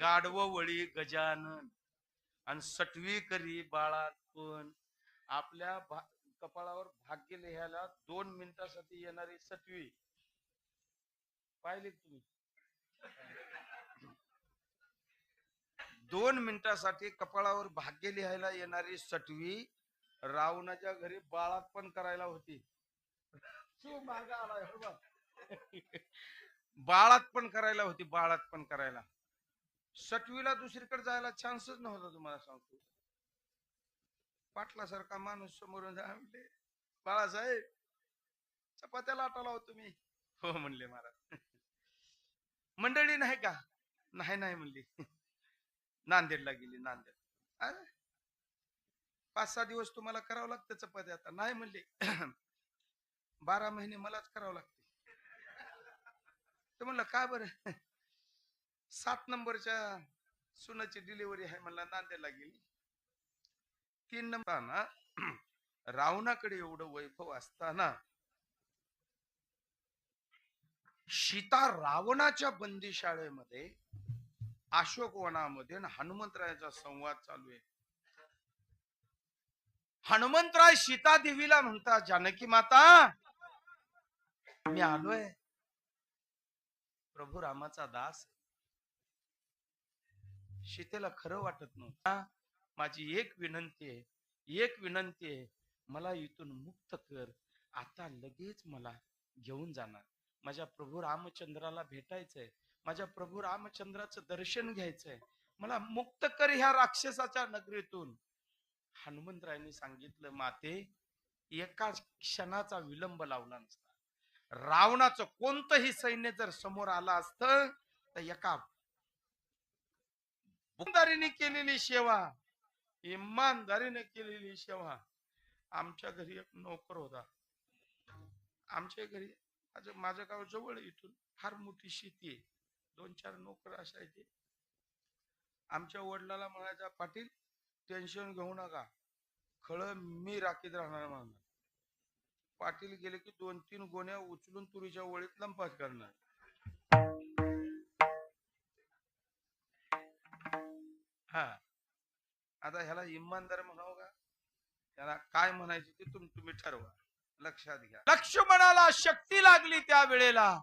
गाडववळी गजानन. आणि सटवी करी बाळात पण आपल्या भा- कपाळावर भाग्य लिहायला दोन मिनिटासाठी येणारी सटवी. पाहिली तुम्ही? दोन मिनिटासाठी कपाळावर भाग्य लिहायला येणारी सटवी रावणाच्या घरी बाळात पण करायला होती. तो मागं आलाय, हो बाळात पण करायला होती बाळात पण करायला. सटवीला दुसरीकडे जायला चान्सच नव्हता तुम्हाला सांगतो. पाटलासारखा माणूस समोरून जा म्हणले बाळासाहेब चपात्या लाटाला हो तुम्ही. हो म्हणले महाराज. मंडळी नाही का? नाही नाही म्हणली. नांदेडला गेली नांदेड. अरे पाच सहा दिवस तुम्हाला करावं लागतं चपात्या आता. नाही म्हणले. बारा महिने मलाच करावं लागते. तर म्हणलं का बरं? सात नंबरच्या सुनाची डिलिव्हरी आहे मला नांदेडला गेली. तीन नंबर रावणाकडे एवढं वैभव असताना सीता रावणाच्या बंदीशाळेमध्ये अशोक वनामध्ये हनुमंतरायाचा संवाद चालू आहे. हनुमंतराय सीता देवीला म्हणता जानकी माता मी आलोय. प्रभू रामाचा दास सीतेला खरं वाटत नव्हतं. माझी एक विनंती आहे एक विनंती आहे मला इथून मुक्त कर. आता लगेच मला घेऊन जाणार. माझ्या प्रभू रामचंद्राला भेटायचंय. माझ्या प्रभू रामचंद्राचं दर्शन घ्यायचंय. मला मुक्त कर ह्या राक्षसाच्या नगरीतून. हनुमंतरायांनी सांगितलं माते एका क्षणाचा विलंब लावला नसता. रावणाचं कोणतंही सैन्य जर समोर आलं असतं तर एका इमानदारीने केलेली सेवा. इमानदारीने केलेली सेवा. आमच्या घरी एक नोकर होता. आमच्या घरी माझ्या गाव जवळ इथून. फार मोठी शेती आहे. दोन चार नोकर असायचे आमच्या वडिलाला म्हणायचा पाटील टेन्शन घेऊ नका. खळ मी राखीत राहणार म्हणणार पाटील गेले की दोन तीन गोण्या उचलून तुरीच्या वळीत लंपास करणार. हा. आता ह्याला इमानदार म्हणावं का? त्याला काय म्हणायचे ते तुम तुम्ही ठरवा. लक्षात घ्या. लक्ष्मणाला शक्ती लागली त्या वेळेला.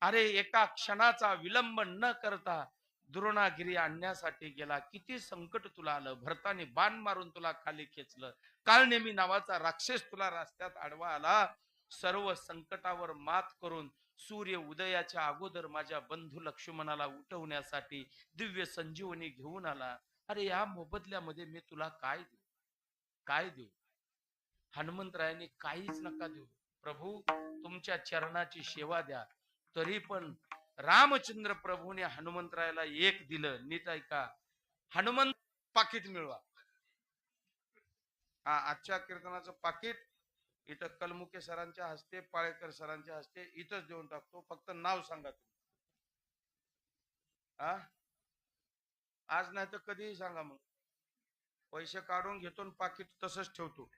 अरे एका क्षणाचा विलंब न करता द्रोणागिरी आणण्यासाठी गेला. किती संकट तुला आलं. भरताने बाण मारून तुला खाली खेचलं. काल नेहमी नावाचा राक्षस तुला रस्त्यात आडवा आला. सर्व संकटावर मात करून सूर्य उदयाच्या अगोदर माझ्या बंधू लक्ष्मणाला उठवण्यासाठी दिव्य संजीवनी घेऊन आला. अरे या मोबदल्यामध्ये मी तुला काय देऊ? काय देऊ? हनुमंतरायाने काहीच नका देऊ. प्रभू तुमच्या चरणाची सेवा द्या. तरी पण रामचंद्र प्रभूने हनुमंतरायाला एक दिलं. नीट ऐका. हनुमंत पाकिट मिळवा. हा आजच्या कीर्तनाचं पाकिट इथं कलमुके सरांच्या हस्ते पाळेकर सरांच्या हस्ते इथंच देऊन टाकतो. फक्त नाव सांगा तुम्ही. हा आज नाही तर कधीही सांगा मग. पैसे काढून घेतो पाकिट तसंच ठेवतो.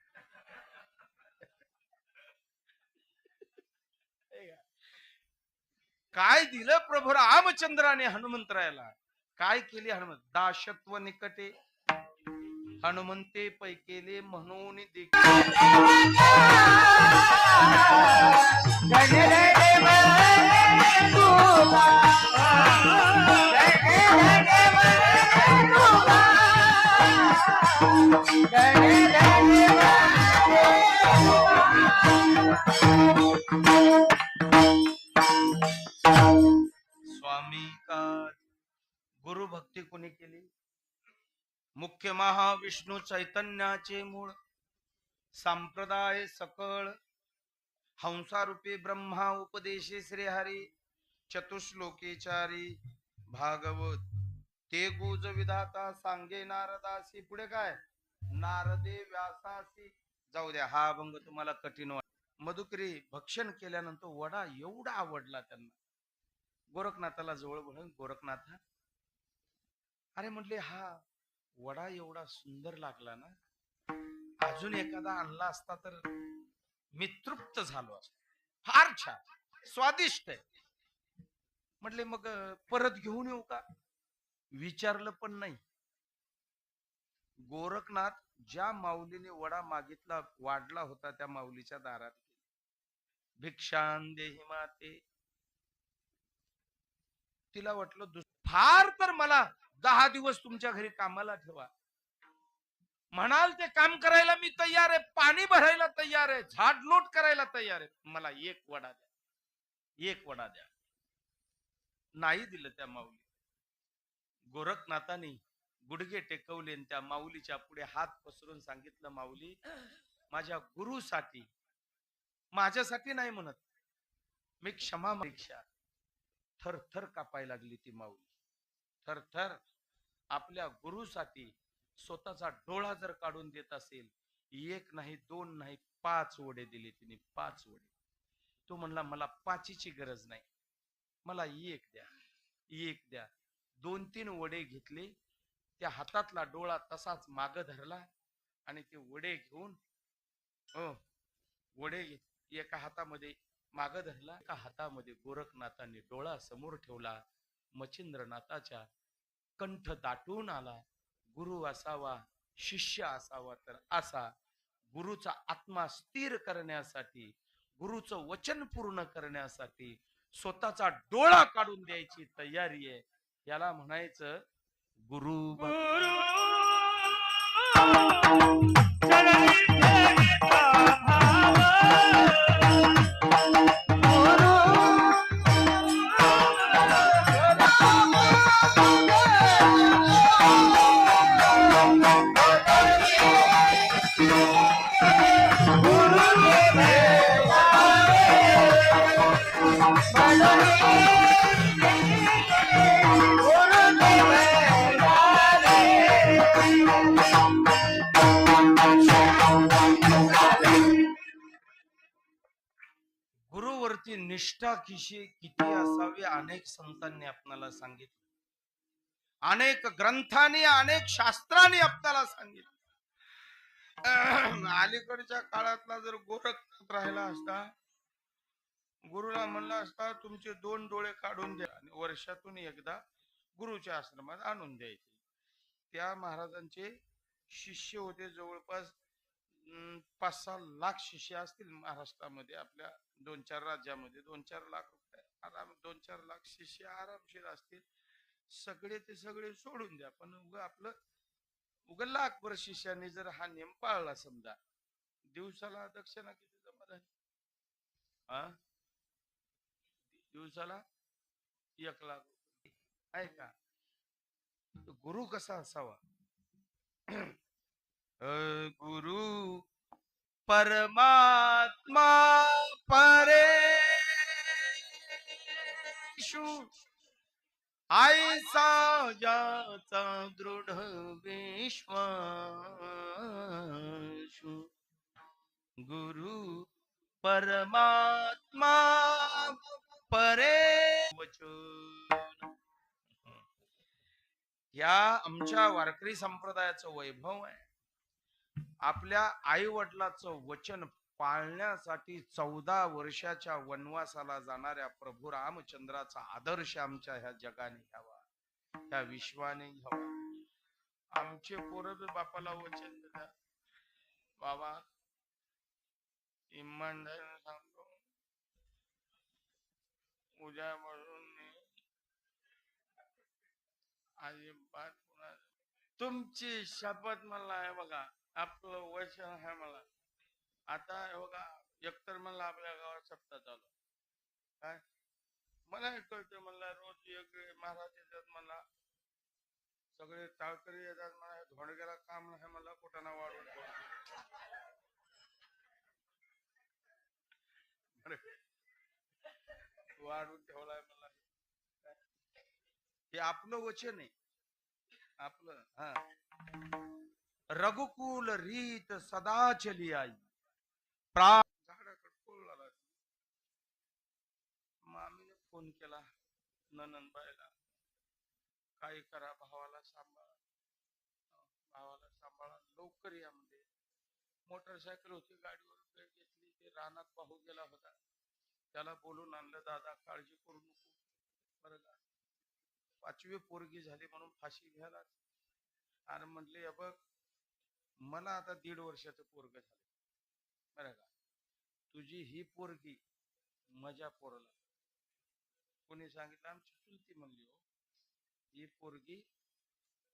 काय दिलं प्रभू? रामचंद्राने हनुमंतरायाला काय केली हनुमंत? दाशत्व निकटे हनुमंते पैकेले म्हणून देखील स्वामी का गुरु भक्ती कोणी केली? मुख्य महाविष्णू चैतन्याचे मूळ. संप्रदाय सकळ. हंसारूपी ब्रह्मा उपदेशे श्रीहरी. चतुश्लोकेचारी भागवत. ते गुज विधाता सांगे नारदासी. पुढे काय? नारदे व्यासासी. जाऊ द्या हा अभंग तुम्हाला कठीण वाट. मधुकरी भक्षण केल्यानंतर वडा एवढा आवडला त्यांना. गोरखनाथाला जवळ म्हणून गोरखनाथ अरे म्हटले हा वडा एवढा सुंदर लागला ना अजून एखादा आणला असता तर मी तृप्त झालो असतो. फार छान स्वादिष्ट आहे. म्हटले मग परत घेऊन येऊ का? विचारलं पण नाही. गोरखनाथ ज्या माऊलीने वडा मागितला वाढला होता त्या माऊलीच्या दारात भिक्षान देही माते. तिला वाटलं दुस- फार तर मला दहा दिवस तुमच्या घरी कामाला ठेवा. म्हणाल ते काम करायला मी तयार आहे पाणी भरायला तयार आहे झाड लोट करायला तयार आहे. मला एक वडा द्या. एक वडा द्या. नाही दिलं त्या माऊली. गोरखनाथांनी गुडघे टेकवले आणि त्या माऊलीच्या पुढे हात पसरून सांगितलं माऊली माझ्या गुरुसाठी माझ्यासाठी नाही म्हणत. मी क्षमा परीक्षा थर थर कापायला लागली ती माऊली. थरथर आपल्या गुरुसाठी स्वतःचा डोळा जर काढून देत असेल एक नाही दोन नाही पाच वडे दिले तिने पाच वडे. तो म्हणला मला पाचीची गरज नाही. मला एक द्या एक द्या. दोन तीन वडे घेतले त्या हातातला डोळा तसाच माग धरला आणि ते वडे घेऊन हो वडे घेत एका हातामध्ये माग धरला एका हातामध्ये गोरखनाथांनी डोळा समोर ठेवला. मच्छिंद्रनाथाच्या कंठ दाटून आला. गुरु असावा शिष्य असावा तर असा. गुरुचा आत्मा स्थिर करण्यासाठी गुरुचं वचन पूर्ण करण्यासाठी स्वतःचा डोळा काढून द्यायची तयारी आहे. याला म्हणायचं गुरु गुरु! गुरुवरती निष्ठा किशी किती असावी अनेक संतांनी आपल्याला सांगितलं. अनेक ग्रंथांनी अनेक शास्त्रांनी आपल्याला सांगितलं. अलीकडच्या काळातला जर गोरखनाथ राहिला असता गुरुला म्हणला असता तुमचे दोन डोळे काढून द्या आणि वर्षातून एकदा गुरुच्या आश्रमात आणून द्यायचे. त्या महाराजांचे शिष्य होते जवळपास पाच सहा लाख शिष्य असतील महाराष्ट्रामध्ये आपल्या दोन चार राज्यामध्ये दोन चार लाख रुपये आराम दोन चार लाख शिष्य आरामशीर असतील. सगळे ते सगळे सोडून द्या पण उग आपलं उग लाखभर शिष्याने जर हा नियम पाळला समजा दिवसाला दक्षिणा किती जमा झाली? हा दिवसाला एक लाख आहे का? गुरु कसा असावा? गुरु परमात्मा ऐसा ज्याचा दृढ विश्वासु. गुरु परमात्मा परे वचन. या आमच्या वारकरी संप्रदायाचं वैभव आहे. आपल्या आई वडिलाचं वचन पाळण्यासाठी चौदा वर्षाच्या वनवासाला जाणाऱ्या प्रभू रामचंद्राचा आदर्श आमच्या ह्या जगाने घ्यावा. ह्या विश्वाने घ्यावा. आमचे पोरं बापाला वचन देतात. बाबा इमानदारीने सांगतो उद्या म्हणून अजिबात तुमची शपथ मला आहे बघा. आपलं वचन आहे मला. आता बघा एकतर मला आपल्या गावात सप्ताह चालू काय? मला एक कळतं म्हणला रोज एक महाराज येतात म्हणला सगळे टाळकरी येतात मला धोंडग्याला काम नाही मला कुठं वाढवून वाढून वाढून ठेवलाय मला हे आपलं वचन आहे आपलं हा. रघुकुल रीत सदा चली आई. प्रा झाडाकडे मामीने फोन केला ननंदबाईला काय करा भावाला सांभाळा. भावाला सांभाळा. लवकर या म्हणजे मोटरसायकल होती गाडीवर वेळ घेतली. ते रानात पाहू गेला होता. त्याला बोलून आणलं दादा काळजी करू नको. बरं का? पाचवी पोरगी झाली म्हणून फाशी घ्यायला. आणि म्हणले बघ मला आता दीड वर्षाचं पोरग झालं बरं का. तुझी ही पोरगी मजा पोरला. कोणी सांगितलं? आमची चुलती म्हणली हो. ही पोरगी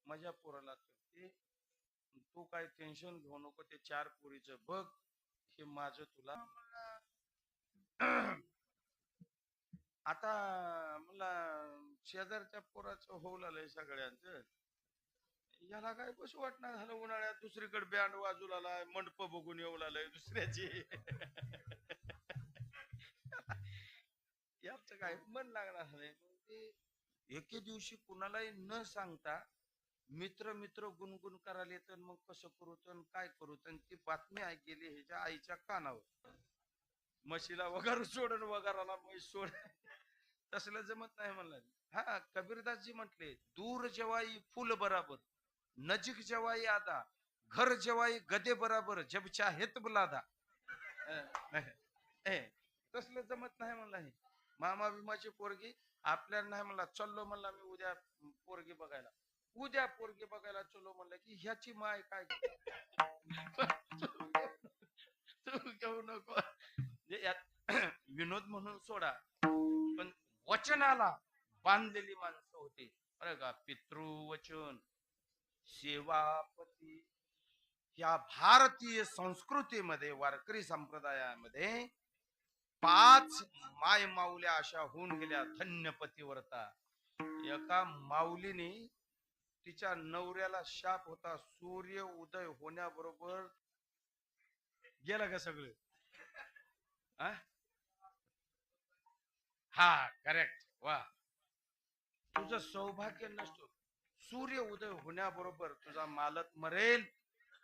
मजा पोराला करते. तू काय टेन्शन घेऊ नको ते चार पोरीचं बघ. हे माझं तुला. आता मला शेजारच्या पोराचं होऊ लागलंय सगळ्यांचं. याला काय कसं वाटणार झालं उन्हाळ्यात? दुसरीकडे बँड वाजू लागलाय मंडप बघून येऊ लागलाय दुसऱ्याची. याच काय मन लागणार झालंय? एके दिवशी कुणालाही न सांगता मित्र मित्र गुणगुण करायला येतं मग कसं करू तर काय करू तर ती बातमी ऐकली ह्याच्या आईच्या कानावर. म्हशीला वगार सोडन वगाराला म्हैस सोड तसलं जमत नाही म्हणलं. हा कबीरदासजी म्हटले दूर जेव्हा फुल बराबर नजीक जेवाई आदा घर जेवाई गदे बराबर जब चाहेत बुलादा. तसलं जमत नाही म्हणलं हे. मामा बिमाची पोरगी आपल्याला नाही म्हणला चल्लो म्हणला मी उद्या पोरगी बघायला. उद्या पोरगी बघायला चलो म्हणलं की ह्याची माय काय तू घेऊ नको. जे यात विनोद म्हणून सोडा पण वचनाला बांधलेली माणसं होती. बरं का? पितृवचन. सेवापती. या भारतीय संस्कृतीमध्ये वारकरी संप्रदायामध्ये पाच माय माऊल्या अशा होऊन गेल्या धन्य पतीवरता एका माऊलीने तिच्या नवऱ्याला शाप होता सूर्य उदय होण्याबरोबर गेलं का सगळं? हा करेक्ट वा. तुझं सौभाग्य नसतो सूर्य उदय होण्याबरोबर तुझा मालक मरेल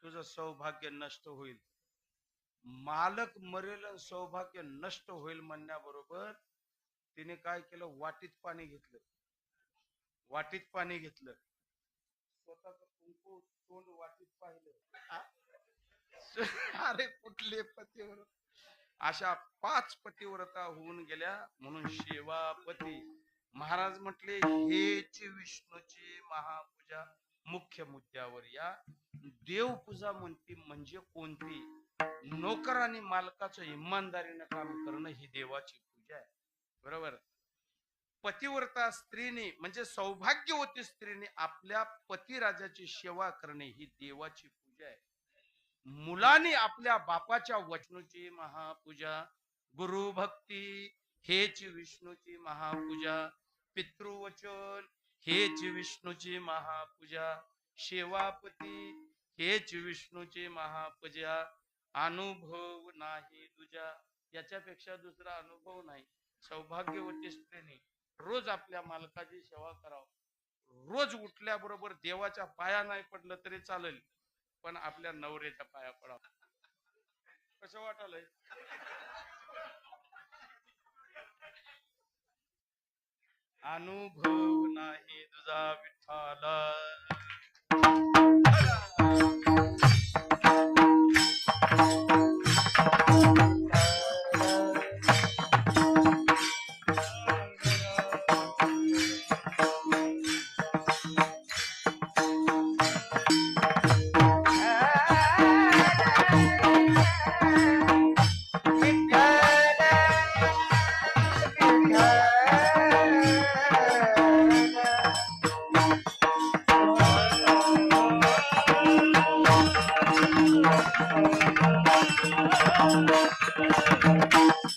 तुझं सौभाग्य नष्ट होईल. मालक मरेल सौभाग्य नष्ट होईल म्हणण्याबरोबर तिने काय केलं? वाटीत पाणी घेतलं. वाटीत पाणी घेतलं. स्वतःच कुंकू तोंड वाटीत पाहिलं. अरे कुठले पतीवर अशा पाच पतिव्रता होऊन गेल्या म्हणून शेवापती. महाराज म्हटले हेच विष्णूची महापूजा मुख्य मुद्द्यावर या. देवपूजा म्हणते म्हणजे कोणती? नोकर आणि मालकाचं इमानदारीनं काम करणं ही देवाची पूजा आहे. बरोबर? पतिव्रता स्त्रीने म्हणजे सौभाग्यवती स्त्रीने आपल्या पतिराजाची सेवा करणे ही देवाची पूजा आहे. मुलाने आपल्या बापाच्या वचनाची महापूजा गुरु भक्ती हेच विष्णूची महापूजा. पितृवचन हेच विष्णूची महापूजा. सेवापती हेच विष्णूची महापूजा. अनुभव नाही तुझ्या. याच्यापेक्षा दुसरा अनुभव नाही. सौभाग्यवती स्त्रीने रोज आपल्या मालकाची सेवा करावं. रोज उठल्याबरोबर देवाच्या पाया नाही पडलं तरी चालेल पण आपल्या नवऱ्याच्या पाया पडावं. कसं वाटायलंय अनुभव नाही तुझा विठाला Thank you.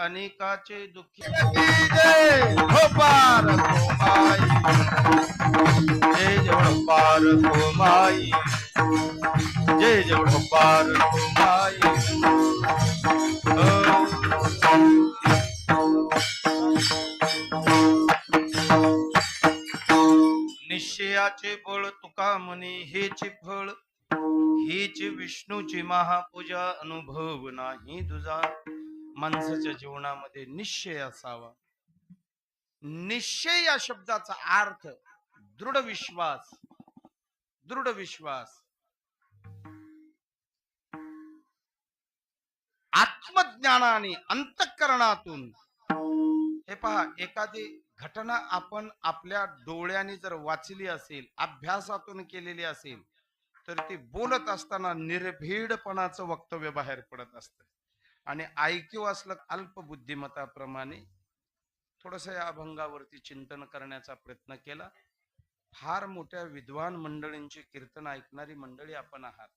अनेकाचे दुखी जय जवळपार पार माई जय जवळपार माई जय निश्चयाचे बळ तुका म्हणे हेचे फळ हेच विष्णूची महापूजा अनुभव नाही तुझा. माणसाच्या जीवनामध्ये निश्चय असावा. निश्चय या शब्दाचा अर्थ दृढ विश्वास दृढ विश्वास. आत्मज्ञानाने अंतःकरणातून हे पहा एखादी घटना आपण आपल्या डोळ्याने जर वाचली असेल अभ्यासातून केलेली असेल तर ती बोलत असताना निर्भीडपणाचं वक्तव्य बाहेर पडत असतं. आणि आयक्यू असलं अल्प बुद्धिमत्ताप्रमाणे थोडस या अभंगावरती चिंतन करण्याचा प्रयत्न केला. फार मोठ्या विद्वान मंडळींची कीर्तन ऐकणारी मंडळी आपण आहात.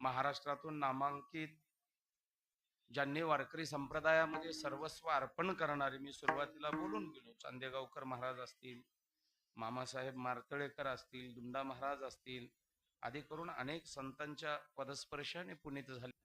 महाराष्ट्रातून नामांकित ज्यांनी वारकरी संप्रदायामध्ये सर्वस्व अर्पण करणारे मी सुरुवातीला बोलून गेलो. चांदेगावकर महाराज असतील मामासाहेब मार्तळेकर असतील दुंडा महाराज असतील आदी करून अनेक संतांच्या पदस्पर्शाने पुनीत झाले.